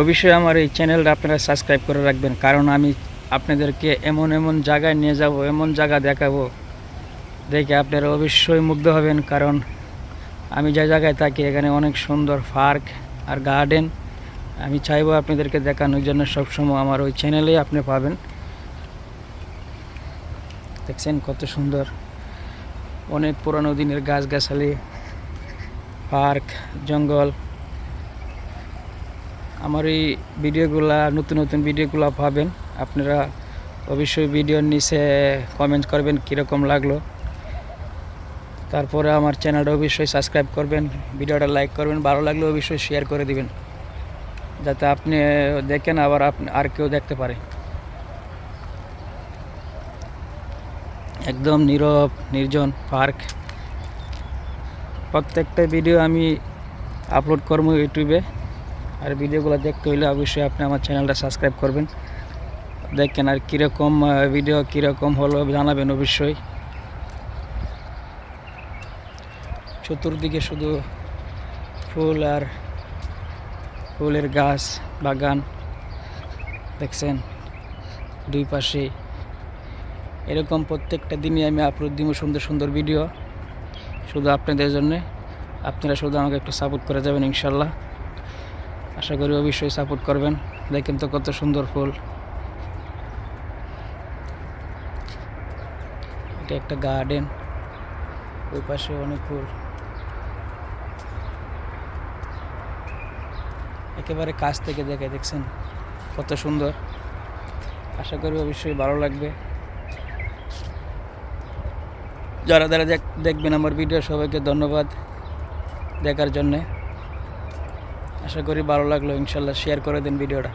অবশ্যই আমার এই চ্যানেলটা আপনারা সাবস্ক্রাইব করে রাখবেন, কারণ আমি আপনাদেরকে এমন এমন জায়গায় নিয়ে যাব, এমন জায়গা দেখাবো, দেখে আপনারা অবশ্যই মুগ্ধ হবেন, কারণ আমি যে জায়গায় থাকি এখানে অনেক সুন্দর পার্ক আর গার্ডেন, আমি চাইব আপনাদেরকে দেখানোর জন্য সবসময় আমার ওই চ্যানেলেই আপনি পাবেন। দেখছেন কত সুন্দর, অনেক পুরানো দিনের গাছগাছালি, পার্ক, জঙ্গল। আমার এই ভিডিওগুলা, নতুন নতুন ভিডিওগুলো পাবেন আপনারা অবশ্যই ভিডিওর নিচে কমেন্ট করবেন কীরকম লাগল। তারপরে আমার চ্যানেলটা অবশ্যই সাবস্ক্রাইব করবেন, ভিডিওটা লাইক করবেন, ভালো লাগলে অবশ্যই শেয়ার করে দিবেন, যাতে আপনি দেখেন আবার আপনি আর কেউ দেখতে পারে। একদম নীরব, নির্জন, পার্ক। প্রত্যেকটা ভিডিও আমি আপলোড করব ইউটিউবে। আর ভিডিওগুলো দেখতে হলে অবশ্যই আপনি আমার চ্যানেলটা সাবস্ক্রাইব করবেন। দেখেন আর কীরকম ভিডিও কীরকম হলো জানাবেন অবশ্যই। চতুর্দিকে শুধু ফুল আর ফুলের গাছ, বাগান, দেখছেন? দুই পাশে এরকম প্রত্যেকটা দিনই আমি আপলোড দিব সুন্দর সুন্দর ভিডিও। শুধু আপনাদের জন্যে। আপনারা শুধু আমাকে একটু সাপোর্ট করে যাবেন ইনশাল্লাহ। আশা করি অবশ্যই সাপোর্ট করবেন। দেখেন তো কত সুন্দর ফুল। এটা একটা গার্ডেন ওই পাশে অনেক ফুল। একেবারে কাছ থেকে দেখে, দেখছেন? কত সুন্দর। আশা করি অবশ্যই ভালো লাগবে। যারা যারা দেখ- দেখবেন আমার ভিডিও সবাইকে ধন্যবাদ দেখার জন্যে। আশা করি ভালো লাগল ইনশাল্লাহ শেয়ার করে দিন ভিডিওটা